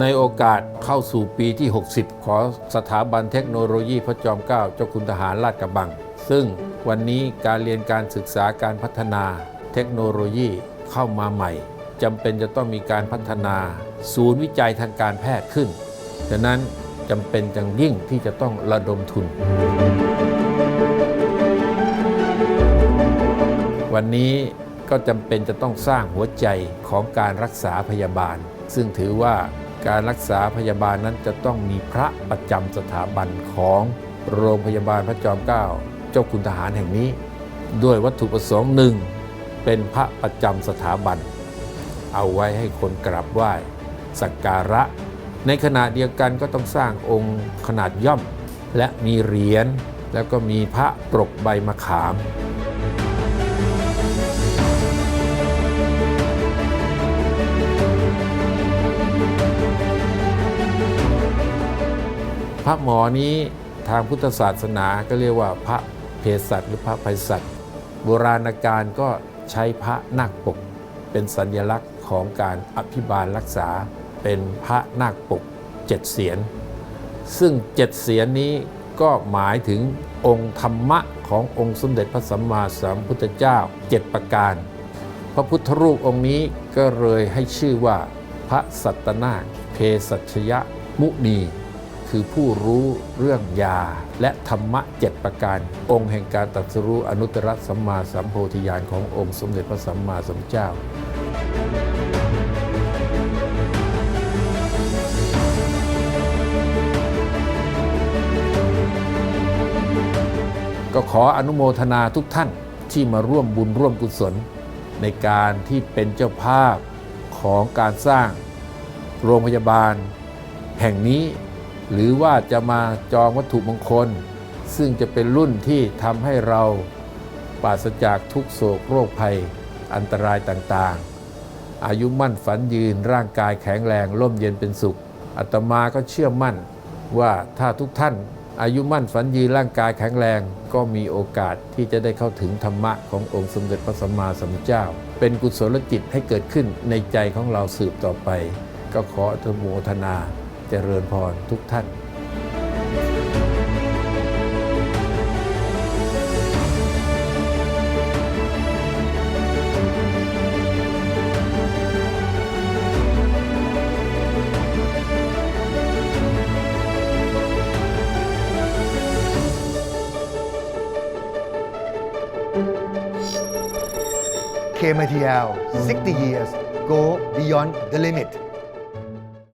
ในโอกาสเข้าสู่ปีที่ 60 ขอสถาบันเทคโนโลยีพระจอมเกล้าเจ้าคุณทหารลาดกระบัง ซึ่งวันนี้การเรียนการศึกษาการพัฒนาเทคโนโลยีเข้ามาใหม่จำเป็นจะต้องมีการพัฒนาศูนย์วิจัยทางการแพทย์ขึ้นดังนั้นจำเป็นจังยิ่งที่จะต้องระดมทุน วันนี้ก็จำเป็นจะต้องสร้างหัวใจของการรักษาพยาบาล ซึ่งถือว่า การรักษาพยาบาลนั้นจะต้องมีพระประจำสถาบันของโรงพยาบาลพระจอมเกล้าเจ้าคุณทหารแห่งนี้ ด้วยวัตถุประสงค์หนึ่งเป็นพระประจำสถาบัน เอาไว้ให้คนกราบไหว้สักการะ ในขณะเดียวกันก็ต้องสร้างองค์ขนาดย่อม และมีเหรียญแล้วก็มีพระปรกใบมะขาม พระหมอนี้ทางพุทธศาสนาก็เรียกว่าพระเภสัชหรือพระไพศาลโบราณกาลก็ใช้พระนาคปก เป็นสัญลักษณ์ของการอภิบาลรักษาเป็นพระนาคปกเจ็ดเสียน ซึ่งเจ็ดเสียนนี้ก็หมายถึงองค์ธรรมะขององค์สมเด็จพระสัมมาสัมพุทธเจ้าเจ็ดประการ พระพุทธรูปองค์นี้ก็เลยให้ชื่อว่าพระสัตนาคเพสัชยมุนี คือผู้รู้เรื่องยา และธรรมะเจ็ดประการ องค์แห่งการตรัสรู้อนุตตรสัมมาสัมโพธิญาณขององค์สมเด็จพระสัมมาสัมพุทธเจ้าก็ขออนุโมทนาทุกท่านที่มาร่วมบุญร่วมกุศล ในการที่เป็นเจ้าภาพของการสร้างโรงพยาบาล แห่งนี้ หรือว่าจะมาจองวัตถุมงคล ซึ่งจะเป็นรุ่นที่ทำให้เราปราศจากทุกโศกโรคภัยอันตรายต่างๆ อายุมั่นฝันยืนร่างกายแข็งแรงร่มเย็นเป็นสุขอาตมาก็เชื่อมั่นว่าถ้าทุกท่านอายุมั่นฝันยืนร่างกายแข็งแรง ก็มีโอกาสที่จะได้เข้าถึงธรรมะขององค์สมเด็จพระสัมมาสัมพุทธเจ้า เป็นกุศลจิตให้เกิดขึ้นในใจของเราสืบต่อไป ก็ขออนุโมทนา เจริญพรทุกท่าน KMTL 60 years go beyond the limit